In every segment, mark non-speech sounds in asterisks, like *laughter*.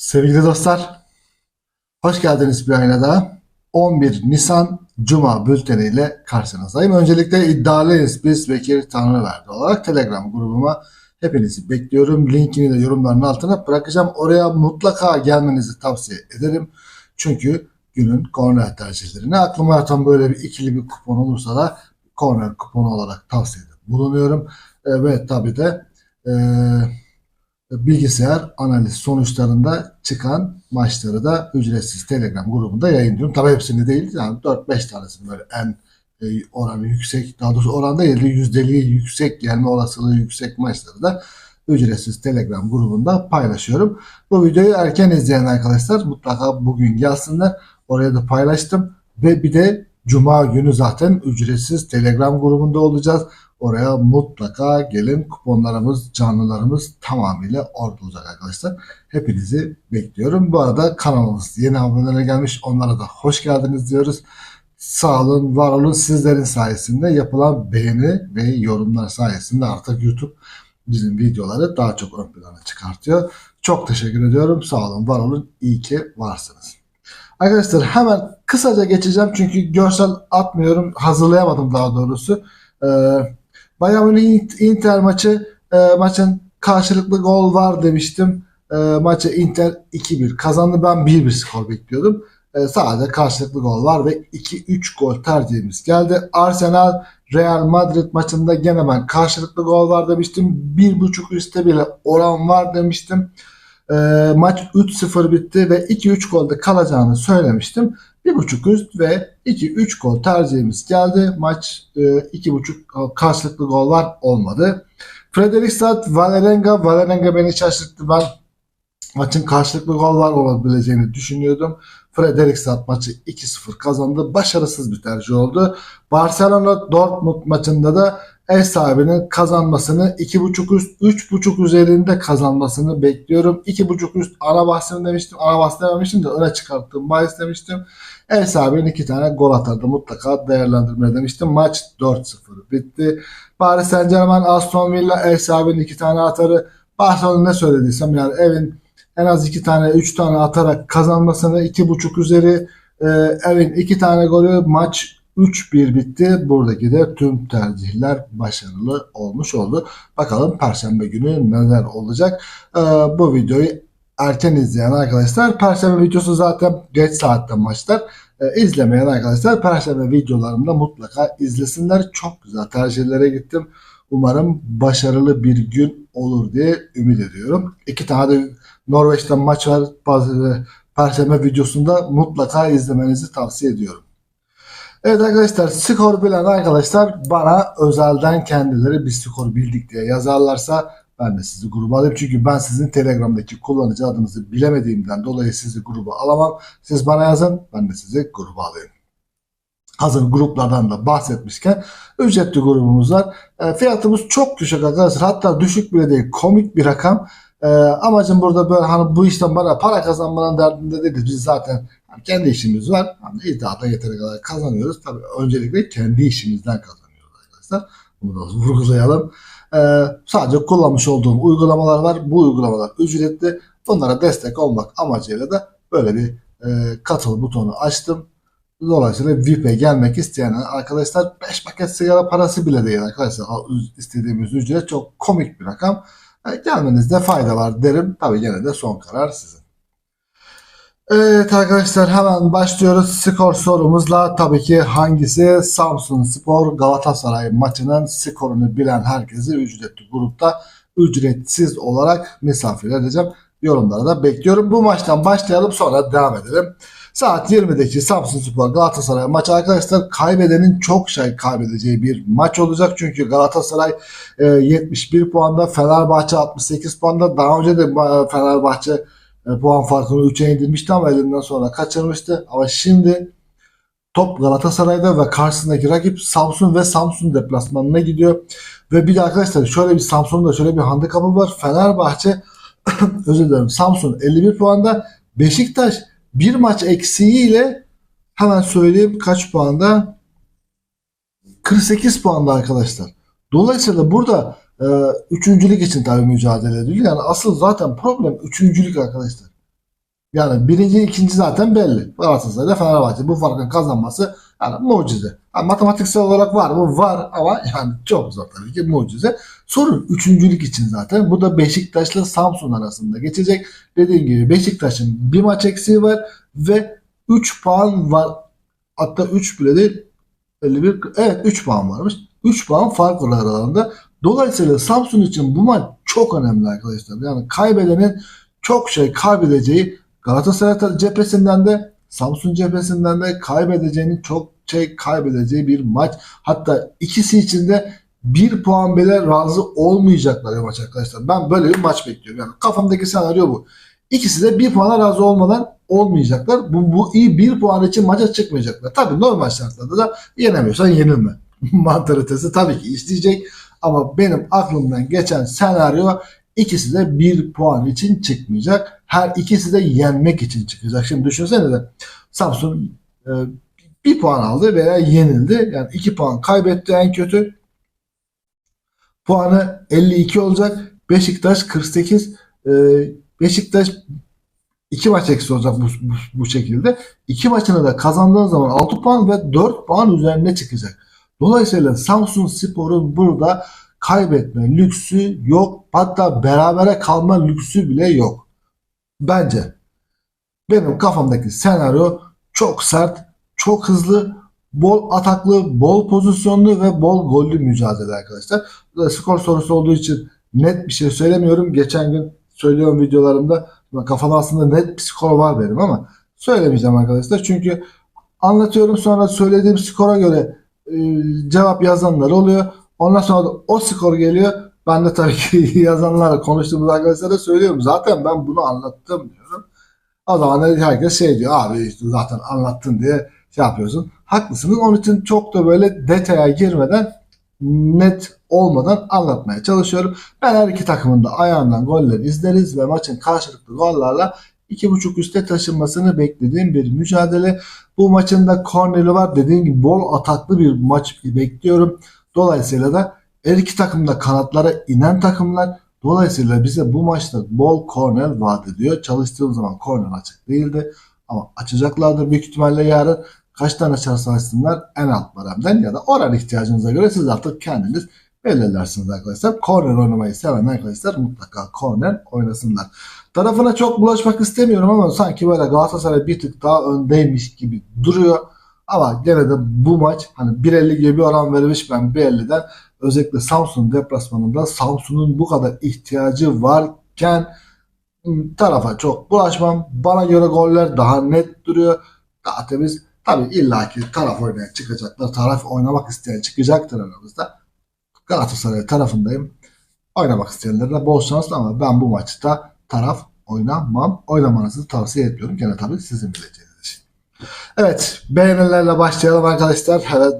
Sevgili dostlar, hoş geldiniz bir ayına daha. 11 Nisan Cuma bülteniyle karşınızdayım. Öncelikle iddialıyız biz Bekir Tanrıverdi olarak Telegram grubuma hepinizi bekliyorum. Linkini de yorumların altına bırakacağım. Oraya mutlaka gelmenizi tavsiye ederim. Çünkü günün korner tercihlerini aklıma yatan böyle bir ikili bir kupon olursa da korner kuponu olarak tavsiyede bulunuyorum. E, ve tabii de e, bilgisayar analiz sonuçlarında çıkan maçları da ücretsiz Telegram grubunda yayınlıyorum. Tabii hepsini değil yani 4-5 tanesini böyle en e, oranı yüksek daha doğrusu oran değil de yüzdeliği yüksek gelme olasılığı yüksek maçları da ücretsiz Telegram grubunda paylaşıyorum. Bu videoyu erken izleyen arkadaşlar mutlaka bugün gelsinler. Oraya da paylaştım ve bir de Cuma günü zaten ücretsiz Telegram grubunda olacağız. Oraya mutlaka gelin kuponlarımız, canlılarımız tamamıyla orada olacak arkadaşlar. Hepinizi bekliyorum. Bu arada kanalımız yeni abonelere gelmiş. Onlara da hoş geldiniz diyoruz. Sağ olun, var olun. Sizlerin sayesinde yapılan beğeni ve yorumlar sayesinde artık YouTube bizim videoları daha çok ön plana çıkartıyor. Çok teşekkür ediyorum. Sağ olun, var olun. İyi ki varsınız. Arkadaşlar hemen kısaca geçeceğim çünkü görsel atmıyorum. Hazırlayamadım daha doğrusu. Ee, Bayern Münih Inter maçı e, maçın karşılıklı gol var demiştim. E, maçı Inter 2-1 kazandı. Ben 1-1 skor bekliyordum. E, sadece karşılıklı gol var ve 2-3 gol tercihimiz geldi. Arsenal Real Madrid maçında gene ben karşılıklı gol var demiştim. 1.5 üstte bile oran var demiştim. E, maç 3-0 bitti ve 2-3 golde kalacağını söylemiştim. 1.5 üst ve 2-3 gol tercihimiz geldi. Maç e, 2.5 karşılıklı gol var olmadı. Frederikstad, Valerenga. Valerenga beni şaşırttı. Ben maçın karşılıklı gol var olabileceğini düşünüyordum. Frederikstad maçı 2-0 kazandı. Başarısız bir tercih oldu. Barcelona Dortmund maçında da ev sahibinin kazanmasını 2.5 üst 3.5 üzerinde kazanmasını bekliyorum. 2.5 üst ana bahsim demiştim. Ana bahs dememiştim de öne çıkarttığım bahis demiştim. Ev sahibinin iki tane gol atardı. Mutlaka değerlendirme demiştim. Maç 4-0 bitti. Paris Saint Germain Aston Villa ev sahibinin iki tane atarı. Barcelona ne söylediysem yani evin en az iki tane, üç tane atarak kazanmasını iki buçuk üzeri e, evin iki tane golü maç 3-1 bitti. Buradaki de tüm tercihler başarılı olmuş oldu. Bakalım Perşembe günü neler olacak. E, bu videoyu erken izleyen arkadaşlar Perşembe videosu zaten geç saatte maçlar. E, izlemeyen arkadaşlar Perşembe videolarımda mutlaka izlesinler. Çok güzel tercihlere gittim. Umarım başarılı bir gün olur diye ümit ediyorum. İki tane de Norveç'ten maç var. Perşembe videosunda mutlaka izlemenizi tavsiye ediyorum. Evet arkadaşlar skor bilen arkadaşlar bana özelden kendileri bir skor bildik diye yazarlarsa ben de sizi gruba alayım. Çünkü ben sizin Telegram'daki kullanıcı adınızı bilemediğimden dolayı sizi gruba alamam. Siz bana yazın ben de sizi gruba alayım. Hazır gruplardan da bahsetmişken ücretli grubumuz var. E, fiyatımız çok düşük arkadaşlar. Hatta düşük bile değil komik bir rakam. E, amacım burada böyle hani bu işten bana para kazanmanın derdinde değiliz. Biz zaten hani kendi işimiz var. Hani iddiada yeteri kadar kazanıyoruz. Tabii öncelikle kendi işimizden kazanıyoruz arkadaşlar. Bunu da vurgulayalım. E, sadece kullanmış olduğum uygulamalar var. Bu uygulamalar ücretli. Bunlara destek olmak amacıyla da böyle bir e, katıl butonu açtım. Dolayısıyla VIP'e gelmek isteyen arkadaşlar 5 paket sigara parası bile değil arkadaşlar. istediğimiz ücret çok komik bir rakam. Yani gelmenizde fayda var derim. Tabii gene de son karar sizin. Evet arkadaşlar hemen başlıyoruz skor sorumuzla. Tabii ki hangisi Samsun Spor Galatasaray maçının skorunu bilen herkesi ücretli grupta ücretsiz olarak misafir edeceğim. Yorumlara da bekliyorum. Bu maçtan başlayalım sonra devam edelim. Saat 20'deki Samsun Spor Galatasaray maçı arkadaşlar kaybedenin çok şey kaybedeceği bir maç olacak. Çünkü Galatasaray e, 71 puanda, Fenerbahçe 68 puanda. Daha önce de e, Fenerbahçe e, puan farkını 3'e indirmişti ama elinden sonra kaçırmıştı. Ama şimdi top Galatasaray'da ve karşısındaki rakip Samsun ve Samsun deplasmanına gidiyor. Ve bir de arkadaşlar şöyle bir Samsun'da şöyle bir handikapı var. Fenerbahçe *coughs* özür dilerim Samsun 51 puanda Beşiktaş bir maç eksiğiyle hemen söyleyeyim kaç puanda? 48 puanda arkadaşlar. Dolayısıyla burada e, üçüncülük için tabii mücadele ediliyor. Yani asıl zaten problem üçüncülük arkadaşlar. Yani birinci, ikinci zaten belli. Galatasaray ile Fenerbahçe. Bu farkın kazanması yani mucize. Ha, matematiksel olarak var mı? Var ama yani çok zor tabii ki mucize. Sorun üçüncülük için zaten. Bu da Beşiktaş'la Samsun arasında geçecek. Dediğim gibi Beşiktaş'ın bir maç eksiği var ve 3 puan var. Hatta 3 bile değil 51 evet 3 puan varmış. 3 puan fark var aralarında. Dolayısıyla Samsun için bu maç çok önemli arkadaşlar. Yani kaybedenin çok şey kaybedeceği Galatasaray cephesinden de Samsun cephesinden de kaybedeceğini çok şey kaybedeceği bir maç. Hatta ikisi için de bir puan bile razı olmayacaklar bu maç arkadaşlar. Ben böyle bir maç bekliyorum. Yani kafamdaki senaryo bu. İkisi de bir puana razı olmadan olmayacaklar. Bu, bu iyi bir puan için maça çıkmayacaklar. Tabii normal şartlarda da yenemiyorsan yenilme. *laughs* Mantalitesi tabii ki isteyecek. Ama benim aklımdan geçen senaryo ikisi de bir puan için çıkmayacak. Her ikisi de yenmek için çıkacak. Şimdi düşünsene de Samsun e, bir puan aldı veya yenildi. Yani iki puan kaybetti en kötü. Puanı 52 olacak. Beşiktaş 48. E, Beşiktaş iki maç eksi olacak bu, bu, bu şekilde. İki maçını da kazandığın zaman 6 puan ve 4 puan üzerine çıkacak. Dolayısıyla Samsun Spor'un burada kaybetme lüksü yok. Hatta berabere kalma lüksü bile yok. Bence. Benim kafamdaki senaryo çok sert, çok hızlı, bol ataklı, bol pozisyonlu ve bol gollü mücadele arkadaşlar. Burada skor sorusu olduğu için net bir şey söylemiyorum. Geçen gün söylüyorum videolarımda kafamda aslında net bir skor var benim ama söylemeyeceğim arkadaşlar. Çünkü anlatıyorum sonra söylediğim skora göre cevap yazanlar oluyor. Ondan sonra o skor geliyor. Ben de tabii ki *laughs* yazanlarla konuştuğumuz arkadaşlara söylüyorum. Zaten ben bunu anlattım diyorum. O zaman herkes şey diyor abi işte zaten anlattın diye şey yapıyorsun. Haklısınız. Onun için çok da böyle detaya girmeden net olmadan anlatmaya çalışıyorum. Ben her iki takımın da ayağından goller izleriz ve maçın karşılıklı gollarla 2.5 üste taşınmasını beklediğim bir mücadele. Bu maçın da korneri var. Dediğim gibi bol ataklı bir maç bekliyorum. Dolayısıyla da her iki takım da kanatlara inen takımlar. Dolayısıyla bize bu maçta bol korner vaat ediyor. Çalıştığım zaman korner açık değildi. Ama açacaklardır büyük ihtimalle yarın. Kaç tane açarsa açsınlar en alt baremden ya da oran ihtiyacınıza göre siz artık kendiniz belirlersiniz arkadaşlar. Korner oynamayı seven arkadaşlar mutlaka korner oynasınlar. Tarafına çok bulaşmak istemiyorum ama sanki böyle Galatasaray bir tık daha öndeymiş gibi duruyor. Ama gene de bu maç hani 1.50 gibi bir oran verilmiş ben 1.50'den özellikle Samsun deplasmanında Samsun'un bu kadar ihtiyacı varken tarafa çok bulaşmam. Bana göre goller daha net duruyor. Daha temiz. Tabii illaki taraf oynayan çıkacaklar. Taraf oynamak isteyen çıkacaktır aramızda. Galatasaray tarafındayım. Oynamak isteyenlere bol şans ama ben bu maçta taraf oynamam. Oynamanızı tavsiye ediyorum. Gene tabii sizin bileceğiniz için. Evet beğenilerle başlayalım arkadaşlar. Evet,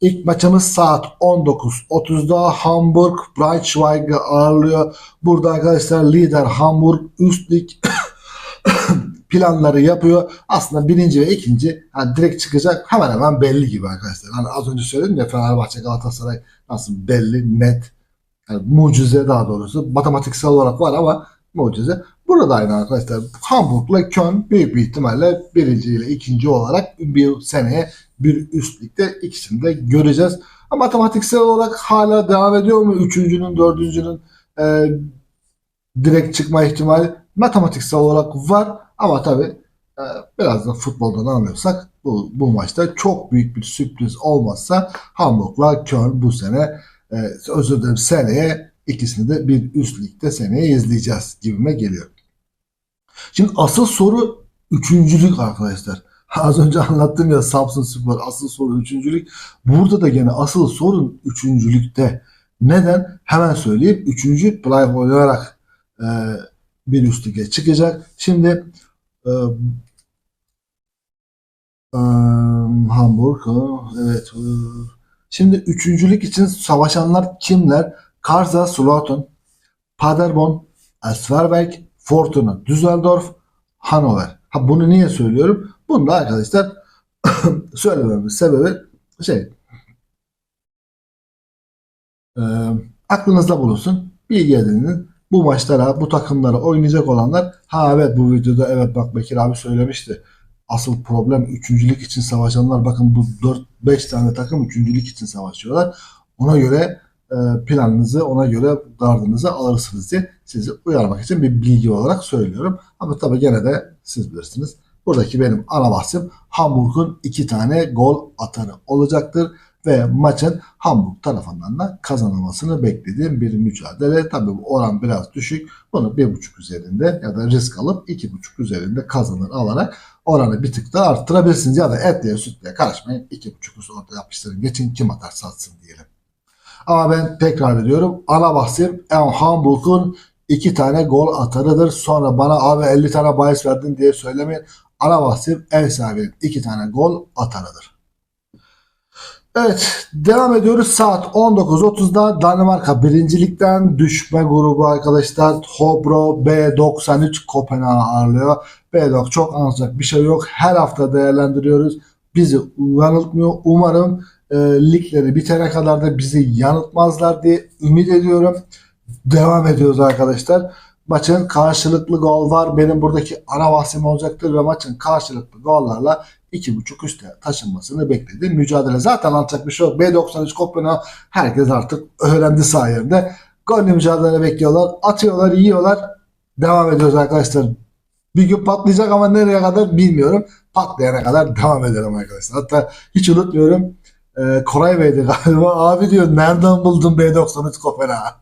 ilk maçımız saat 19.30'da Hamburg Braunschweig'ı ağırlıyor. Burada arkadaşlar lider Hamburg üst lig *coughs* planları yapıyor. Aslında birinci ve ikinci yani direkt çıkacak hemen hemen belli gibi arkadaşlar. Hani az önce söyledim ya Fenerbahçe Galatasaray nasıl belli net yani mucize daha doğrusu matematiksel olarak var ama mucize. Burada aynı arkadaşlar Hamburg'la Köln büyük bir ihtimalle birinci ile ikinci olarak bir seneye bir üst ligde ikisini de göreceğiz. Ama matematiksel olarak hala devam ediyor mu? Üçüncünün, dördüncünün e, direkt çıkma ihtimali matematiksel olarak var. Ama tabii e, biraz da futboldan anlıyorsak bu, bu maçta çok büyük bir sürpriz olmazsa Hamburg'la Köln bu sene e, özür dilerim seneye ikisini de bir üst ligde seneye izleyeceğiz gibime geliyor. Şimdi asıl soru üçüncülük arkadaşlar. *laughs* Az önce anlattım ya Samsun Spor asıl soru üçüncülük. Burada da gene asıl sorun üçüncülükte. Neden? Hemen söyleyeyim. Üçüncü play olarak e, bir üst lige çıkacak. Şimdi e, e, Hamburg evet e, şimdi üçüncülük için savaşanlar kimler? Karza, Sloten, Paderborn, Elsverberg, Fortuna, Düsseldorf, Hannover. Ha bunu niye söylüyorum? Bunu da arkadaşlar *coughs* söylememin sebebi şey e, aklınızda bulunsun. Bilgi edinin. bu maçlara, bu takımlara oynayacak olanlar ha evet bu videoda evet bak Bekir abi söylemişti. Asıl problem üçüncülük için savaşanlar. Bakın bu 4-5 tane takım üçüncülük için savaşıyorlar. Ona göre planınızı, ona göre gardınızı alırsınız diye sizi uyarmak için bir bilgi olarak söylüyorum. Ama tabii gene de siz bilirsiniz. Buradaki benim ana bahsim Hamburg'un iki tane gol atarı olacaktır ve maçın Hamburg tarafından da kazanılmasını beklediğim bir mücadele. Tabii bu oran biraz düşük. Bunu 1.5 üzerinde ya da risk alıp 2.5 üzerinde kazanır alarak oranı bir tık daha arttırabilirsiniz. Ya da etliye sütlüye karışmayın. 2.5 üstü orada yapıştırın. Geçin kim atar satsın diyelim. Ama ben tekrar ediyorum. Ana bahsim Hamburg'un iki tane gol atarıdır. Sonra bana abi 50 tane bahis verdin diye söylemeyin. Ana bahsim ev sahibinin iki tane gol atarıdır. Evet devam ediyoruz saat 19.30'da Danimarka birincilikten düşme grubu arkadaşlar Hobro B93 Kopenhag'ı ağırlıyor. B9 çok anlatacak bir şey yok. Her hafta değerlendiriyoruz. Bizi yanıltmıyor. Umarım e, ligleri bitene kadar da bizi yanıltmazlar diye ümit ediyorum. Devam ediyoruz arkadaşlar. Maçın karşılıklı gol var. Benim buradaki ana bahsim olacaktır ve maçın karşılıklı gollarla 2.5 üste taşınmasını beklediğim mücadele. Zaten anlatacak bir şey yok. B93 Kopenhag herkes artık öğrendi sayemde. Gollü mücadele bekliyorlar. Atıyorlar, yiyorlar. Devam ediyoruz arkadaşlar. Bir gün patlayacak ama nereye kadar bilmiyorum. Patlayana kadar devam edelim arkadaşlar. Hatta hiç unutmuyorum. Ee, Koray Bey'di galiba. *laughs* Abi diyor nereden buldun B93 Kopenhag?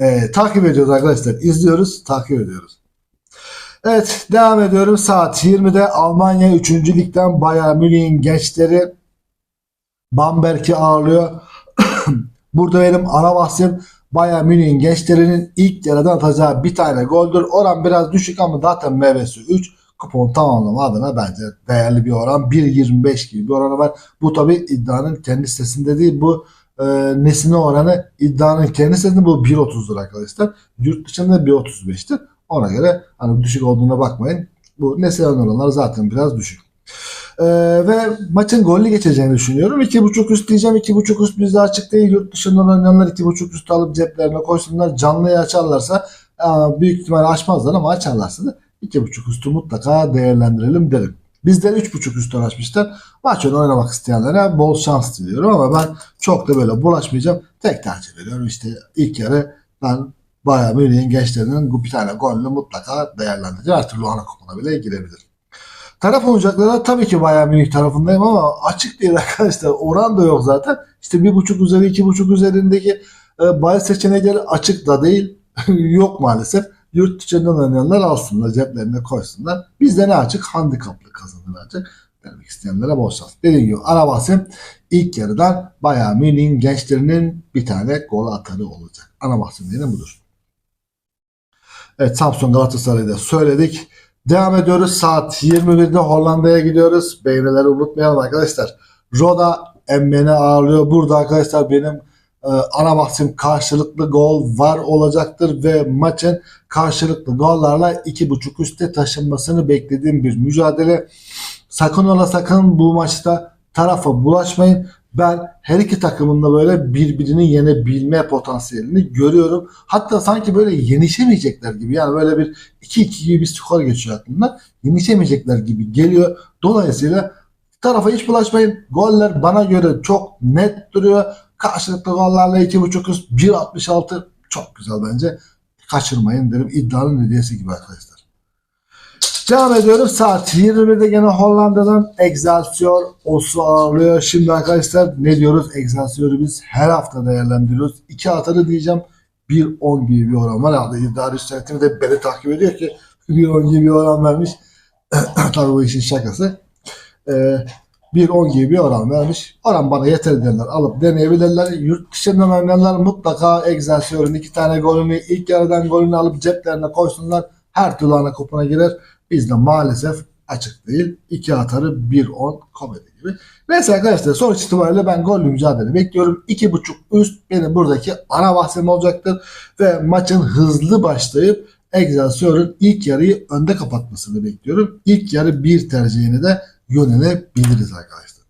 Ee, takip ediyoruz arkadaşlar. İzliyoruz, takip ediyoruz. Evet, devam ediyorum. Saat 20'de Almanya 3. Lig'den Bayern Münih'in gençleri Bamberg'i ağırlıyor. *clears throat* Burada benim ana bahsim Bayern Münih'in gençlerinin ilk yarıdan atacağı bir tane goldür. Oran biraz düşük ama zaten meyvesi 3. Kupon tamamlama adına bence değerli bir oran. 1.25 gibi bir oranı var. Bu tabi iddianın kendi sitesinde değil. Bu e, nesine oranı iddianın kendi sitesinde bu 1.30'dur arkadaşlar. Yurt dışında 1.35'tir. Ona göre hani düşük olduğuna bakmayın. Bu nesine oranlar zaten biraz düşük. Ee, ve maçın gollü geçeceğini düşünüyorum. 2.5 üst diyeceğim. 2.5 üst bizde açık değil. Yurt dışından oynayanlar 2.5 üst alıp ceplerine koysunlar. Canlıyı açarlarsa e, büyük ihtimalle açmazlar ama açarlarsa da 2.5 üstü mutlaka değerlendirelim derim. Bizden 3.5 üstten açmışlar. Maç önü oynamak isteyenlere bol şans diliyorum ama ben çok da böyle bulaşmayacağım. Tek tercih veriyorum. İşte ilk yarı ben Bayern Münih'in gençlerinin bir tane golünü mutlaka değerlendireceğim. Her türlü ana kupona bile girebilir. Taraf olacaklara tabii ki Bayern Münih tarafındayım ama açık değil arkadaşlar. Oran da yok zaten. İşte 1.5 üzeri 2.5 üzerindeki e, bahis seçenekleri açık da değil. *laughs* yok maalesef. Yurt dışından oynayanlar alsınlar ceplerine koysunlar. Bizde ne açık? Handikaplı kazanır açık. Vermek isteyenlere bol şans. Dediğim gibi ana bahsim ilk yarıdan Bayern Münih'in gençlerinin bir tane gol atarı olacak. Ana bahsim benim budur. Evet Samsun Galatasaray'ı da söyledik. Devam ediyoruz. Saat 21'de Hollanda'ya gidiyoruz. Beğenileri unutmayalım arkadaşlar. Roda Emmen'i ağırlıyor. Burada arkadaşlar benim e, ana bahsim karşılıklı gol var olacaktır ve maçın karşılıklı gollarla 2.5 üste taşınmasını beklediğim bir mücadele. Sakın ola sakın bu maçta tarafa bulaşmayın. Ben her iki takımın da böyle birbirini yenebilme potansiyelini görüyorum. Hatta sanki böyle yenişemeyecekler gibi. Yani böyle bir 2-2 gibi bir skor geçiyor aklımda. Yenişemeyecekler gibi geliyor. Dolayısıyla tarafa hiç bulaşmayın. Goller bana göre çok net duruyor. Karşılıklı gollarla 2.5 üst 1.66 çok güzel bence. Kaçırmayın derim. İddianın hediyesi gibi arkadaşlar. Devam ediyorum. Saat 21'de gene Hollanda'dan Excelsior Oslo ağırlıyor. Şimdi arkadaşlar ne diyoruz? Excelsior'u biz her hafta değerlendiriyoruz. 2 atarı diyeceğim. 1.10 gibi bir oran var. Yani iddia yönetimi de beni takip ediyor ki 1.10 gibi bir oran vermiş. *clears throat* Tabii bu işin şakası. Ee, 1.10 gibi bir oran vermiş. Oran bana yeter diyenler alıp deneyebilirler. Yurt dışından oynayanlar mutlaka Excelsior'un iki tane golünü ilk yarıdan golünü alıp ceplerine koysunlar. Her türlü ana kupona girer. Bizde maalesef açık değil. 2 atarı 1-10 komedi gibi. Neyse arkadaşlar sonuç itibariyle ben gollü mücadele bekliyorum. 2.5 üst benim buradaki ana bahsim olacaktır. Ve maçın hızlı başlayıp Excelsior'un ilk yarıyı önde kapatmasını bekliyorum. İlk yarı bir tercihini de yönelebiliriz arkadaşlar.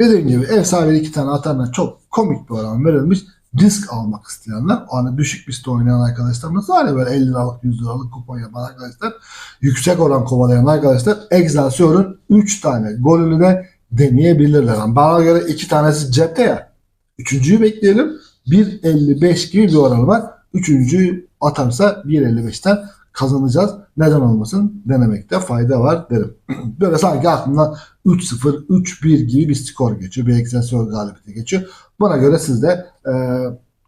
Dediğim gibi ev sahibi iki tane atarına çok komik bir oran verilmiş. risk almak isteyenler, hani düşük pistte oynayan arkadaşlarımız var ya böyle 50 liralık 100 liralık kupon yapan arkadaşlar, yüksek oran kovalayan arkadaşlar Excelsior'un 3 tane golünü de deneyebilirler. Yani bana göre 2 tanesi cepte ya. Üçüncüyü bekleyelim. 1.55 gibi bir oranı var. Üçüncüyü atarsa 1.55'ten kazanacağız. Neden olmasın? Denemekte fayda var derim. *clears throat* Böyle sanki aklımdan 3-0, 3-1 gibi bir skor geçiyor. Bir Excelsior galibiyeti geçiyor. Buna göre siz de e,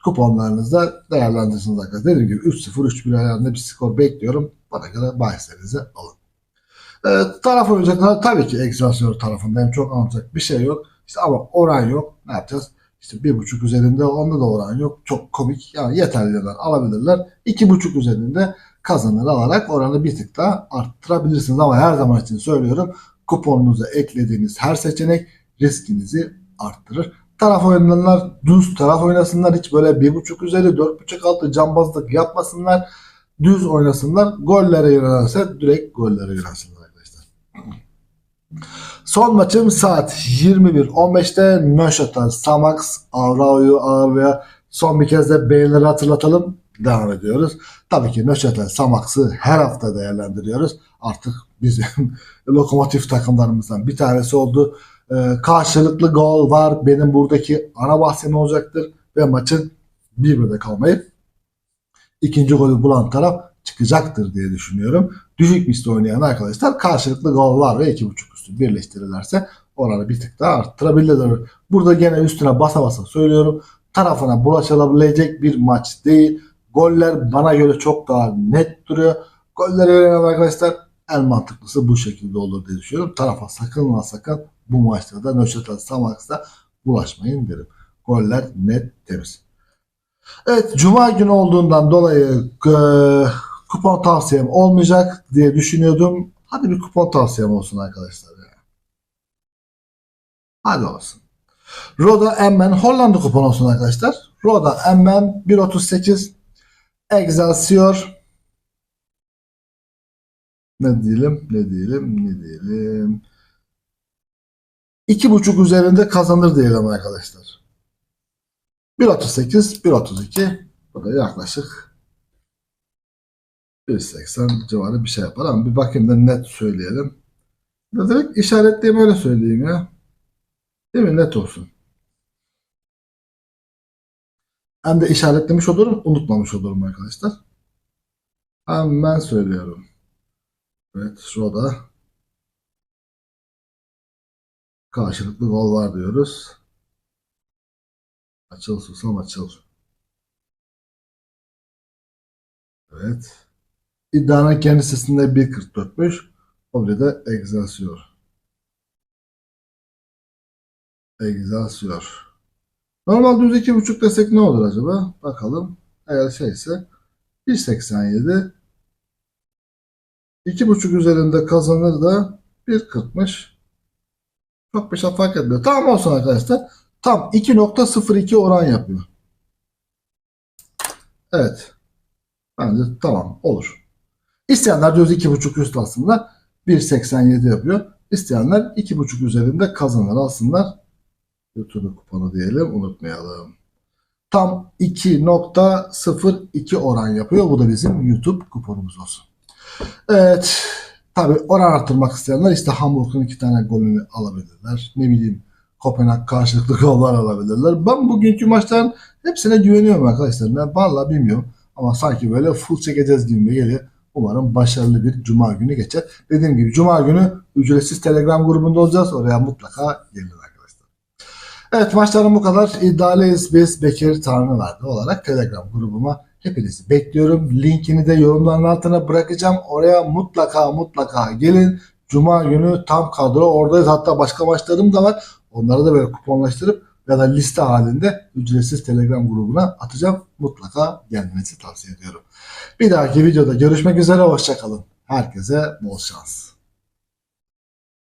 kuponlarınızda değerlendirirsiniz arkadaşlar. Dediğim gibi 3-0, 3-1 ayarında bir skor bekliyorum. Bana göre bahislerinizi alın. E, taraf oyuncakları tabii ki Excelsior tarafındayım. Çok anlatacak bir şey yok. İşte ama oran yok. Ne yapacağız? İşte bir buçuk üzerinde onda da oran yok. Çok komik. Yani yeterliler alabilirler. İki buçuk üzerinde kazanır alarak oranı bir tık daha arttırabilirsiniz. Ama her zaman için söylüyorum kuponunuza eklediğiniz her seçenek riskinizi arttırır. Taraf oynayanlar düz taraf oynasınlar. Hiç böyle bir buçuk üzeri dört buçuk altı cambazlık yapmasınlar. Düz oynasınlar. Gollere yönelirse direkt gollere yönelsinler arkadaşlar. Son maçım saat 21.15'te Nöşat'a Samax Avrao'yu ağırlıyor. Son bir kez de beğenileri hatırlatalım. Devam ediyoruz. Tabii ki Nöşat'a Samax'ı her hafta değerlendiriyoruz. Artık bizim *laughs* lokomotif takımlarımızdan bir tanesi oldu. Ee, karşılıklı gol var. Benim buradaki ana bahsim olacaktır. Ve maçın birbirine kalmayıp ikinci golü bulan taraf çıkacaktır diye düşünüyorum. Düşük misli oynayan arkadaşlar karşılıklı gol var ve 2.5 üstü birleştirirlerse oranı bir tık daha arttırabilirler. Burada gene üstüne basa basa söylüyorum. Tarafına bulaşılabilecek bir maç değil. Goller bana göre çok daha net duruyor. Golleri öğrenen arkadaşlar en mantıklısı bu şekilde olur diye düşünüyorum. Tarafa sakın sakın bu maçta da Nöşet'e Samax'ta bulaşmayın derim. Goller net temiz. Evet Cuma günü olduğundan dolayı e, kupon tavsiyem olmayacak diye düşünüyordum. Hadi bir kupon tavsiyem olsun arkadaşlar. Ya. Hadi olsun. Roda Emmen Hollanda kupon olsun arkadaşlar. Roda Emmen 1.38 Excelsior ne diyelim ne diyelim ne diyelim 2.5 üzerinde kazanır diyelim arkadaşlar. 1.38 1.32 bu da yaklaşık 1.80 civarı bir şey yapar ama bir bakayım da net söyleyelim. Direkt işaretleyeyim öyle söyleyeyim ya. Değil mi? Net olsun. Hem de işaretlemiş olurum, unutmamış olurum arkadaşlar. Hemen söylüyorum. Evet, şurada karşılıklı gol var diyoruz. Açıl susam açıl. Evet. İddianın kendi sesinde 1.44'müş. O bir de Excelsior. Excelsior. Normal düz 2.5 desek ne olur acaba? Bakalım. Eğer şeyse 1.87 2.5 üzerinde kazanır da 1.40'mış. Çok bir şey fark etmiyor. Tamam olsun arkadaşlar. Tam 2.02 oran yapıyor. Evet. Bence tamam olur. İsteyenler diyoruz 2.5 üst aslında 1.87 yapıyor. İsteyenler 2.5 üzerinde kazanır alsınlar. YouTube kuponu diyelim unutmayalım. Tam 2.02 oran yapıyor. Bu da bizim YouTube kuponumuz olsun. Evet. Tabi oran arttırmak isteyenler işte Hamburg'un iki tane golünü alabilirler. Ne bileyim Kopenhag karşılıklı *laughs* gollar alabilirler. Ben bugünkü maçların hepsine güveniyorum arkadaşlar. Ben vallahi bilmiyorum. Ama sanki böyle full çekeceğiz gibi geliyor. Umarım başarılı bir cuma günü geçer. Dediğim gibi cuma günü ücretsiz telegram grubunda olacağız. Oraya mutlaka gelin. Evet maçlarım bu kadar. İddialıyız biz Bekir Tanrıverdi olarak telegram grubuma hepinizi bekliyorum. Linkini de yorumların altına bırakacağım. Oraya mutlaka mutlaka gelin. Cuma günü tam kadro oradayız. Hatta başka maçlarım da var. Onları da böyle kuponlaştırıp ya da liste halinde ücretsiz Telegram grubuna atacağım. Mutlaka gelmenizi tavsiye ediyorum. Bir dahaki videoda görüşmek üzere. Hoşçakalın. Herkese bol şans.